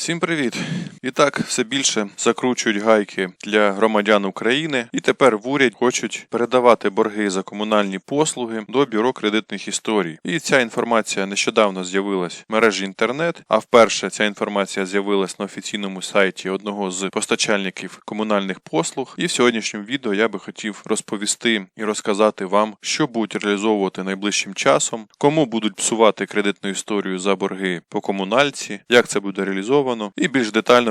Всім привіт! І так все більше закручують гайки для громадян України, і тепер в уряд хочуть передавати борги за комунальні послуги до бюро кредитних історій. І ця інформація нещодавно з'явилась в мережі інтернет. А вперше ця інформація з'явилась на офіційному сайті одного з постачальників комунальних послуг. І в сьогоднішньому відео я би хотів розповісти і розказати вам, що будуть реалізовувати найближчим часом, кому будуть псувати кредитну історію за борги по комунальці, як це буде реалізовано, і більш детально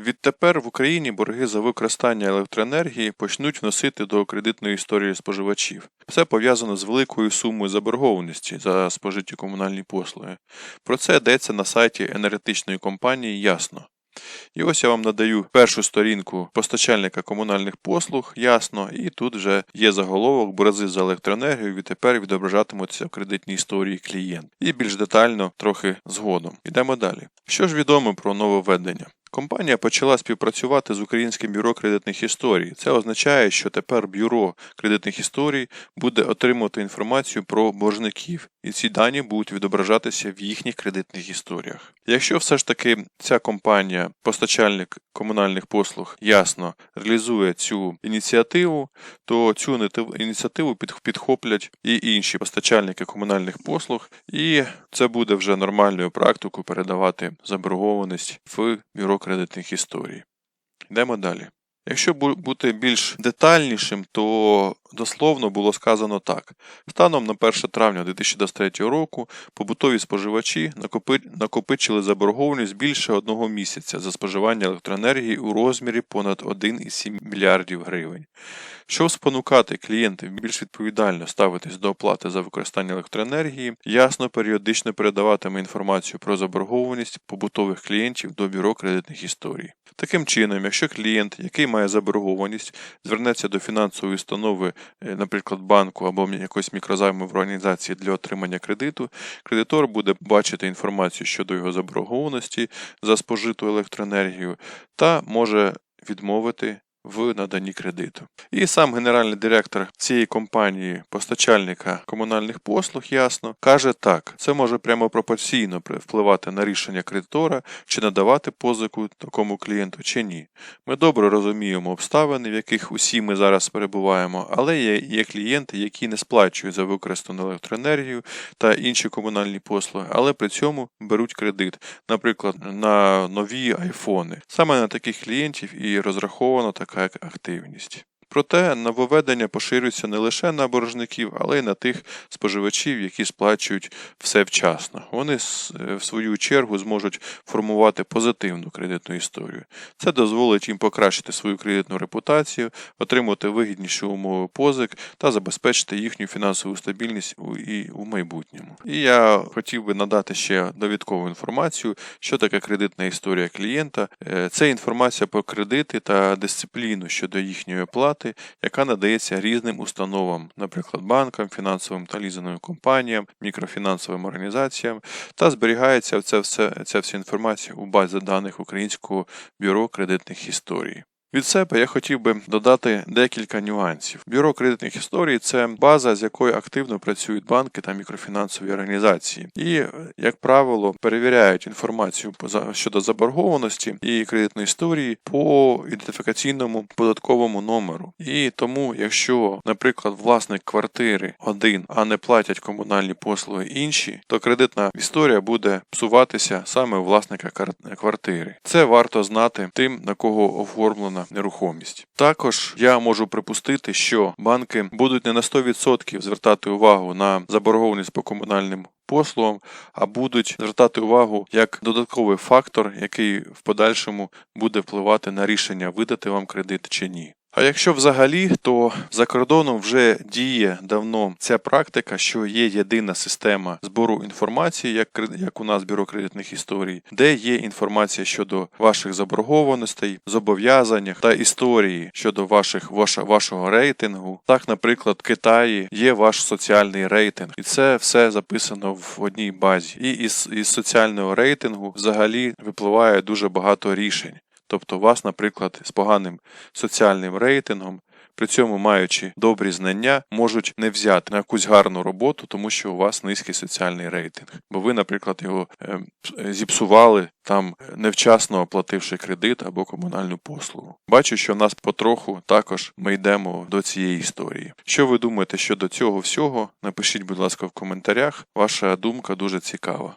Відтепер в Україні борги за використання електроенергії почнуть вносити до кредитної історії споживачів. Це пов'язано з великою сумою заборгованості за спожиті комунальні послуги. Про це йдеться на сайті енергетичної компанії Ясно. І ось я вам надаю першу сторінку постачальника комунальних послуг, ясно, і тут вже є заголовок борзи за електроенергію відтепер відображатимуться в кредитній історії клієнт. І більш детально трохи згодом. Йдемо далі. Що ж відомо про нововведення? Компанія почала співпрацювати з Українським бюро кредитних історій. Це означає, що тепер бюро кредитних історій буде отримувати інформацію про боржників, і ці дані будуть відображатися в їхніх кредитних історіях. Якщо все ж таки ця компанія, постачальник комунальних послуг, ясно реалізує цю ініціативу, то цю ініціативу підхоплять і інші постачальники комунальних послуг, і це буде вже нормальною практикою передавати заборгованість в бюро кредитних історій. Йдемо далі. Якщо бути більш детальнішим, то дословно було сказано так: станом на 1 травня 2023 року побутові споживачі накопичили заборгованість більше одного місяця за споживання електроенергії у розмірі понад 1,7 мільярдів гривень. Щоб спонукати клієнтів більш відповідально ставитись до оплати за використання електроенергії, ясно періодично передаватиме інформацію про заборгованість побутових клієнтів до бюро кредитних історій. Таким чином, якщо клієнт, який має заборгованість, звернеться до фінансової установи, е, наприклад, банку або якоїсь мікрозаймової організації для отримання кредиту, кредитор буде бачити інформацію щодо його заборгованості за спожиту електроенергію та може відмовити в наданні кредиту. І сам генеральний директор цієї компанії, постачальника комунальних послуг, ясно, каже так: це може прямо пропорційно впливати на рішення кредитора, чи надавати позику такому клієнту, чи ні. Ми добре розуміємо обставини, в яких усі ми зараз перебуваємо, але є, є клієнти, які не сплачують за використану електроенергію та інші комунальні послуги, але при цьому беруть кредит, наприклад, на нові айфони. Саме на таких клієнтів і розрахована така активність. Проте нововведення поширюються не лише на боржників, але й на тих споживачів, які сплачують все вчасно. Вони е, в свою чергу зможуть формувати позитивну кредитну історію. Це дозволить їм покращити свою кредитну репутацію, отримати вигідніші умови позик та забезпечити їхню фінансову стабільність і у майбутньому. І я хотів би надати ще довідкову інформацію, що таке кредитна історія клієнта. Е, Це інформація про кредити та дисципліну щодо їхньої оплати, яка надається різним установам, наприклад, банкам, фінансовим та лізинговим компаніям, мікрофінансовим організаціям, та зберігається ця все, ця вся інформація у базі даних Українського бюро кредитних історій. Від себе я хотів би додати декілька нюансів. Бюро кредитних історій це база, з якою активно працюють банки та мікрофінансові організації, і, як правило, перевіряють інформацію щодо заборгованості і кредитної історії по ідентифікаційному податковому номеру. І тому, якщо, наприклад, власник квартири один, а не платять комунальні послуги інші, то кредитна історія буде псуватися саме у власника квартири. Це варто знати тим, на кого оформлена нерухомість. Також я можу припустити, що банки будуть не на 100% звертати увагу на заборгованість по комунальним послугам, а будуть звертати увагу як додатковий фактор, який в подальшому буде впливати на рішення видати вам кредит чи ні. А якщо взагалі, то за кордоном вже діє давно ця практика, що є єдина система збору інформації, як, як у нас бюро кредитних історій, де є інформація щодо ваших заборгованостей, зобов'язань та історії щодо ваших ваша, вашого рейтингу. Так, наприклад, в Китаї є ваш соціальний рейтинг, і це все записано в одній базі. І із, із соціального рейтингу взагалі випливає дуже багато рішень. Тобто вас, наприклад, з поганим соціальним рейтингом, при цьому маючи добрі знання, можуть не взяти на якусь гарну роботу, тому що у вас низький соціальний рейтинг. Бо ви, наприклад, його е, зіпсували там невчасно оплативши кредит або комунальну послугу. Бачу, що в нас потроху також ми йдемо до цієї історії. Що ви думаєте щодо цього всього? Напишіть, будь ласка, в коментарях. Ваша думка дуже цікава.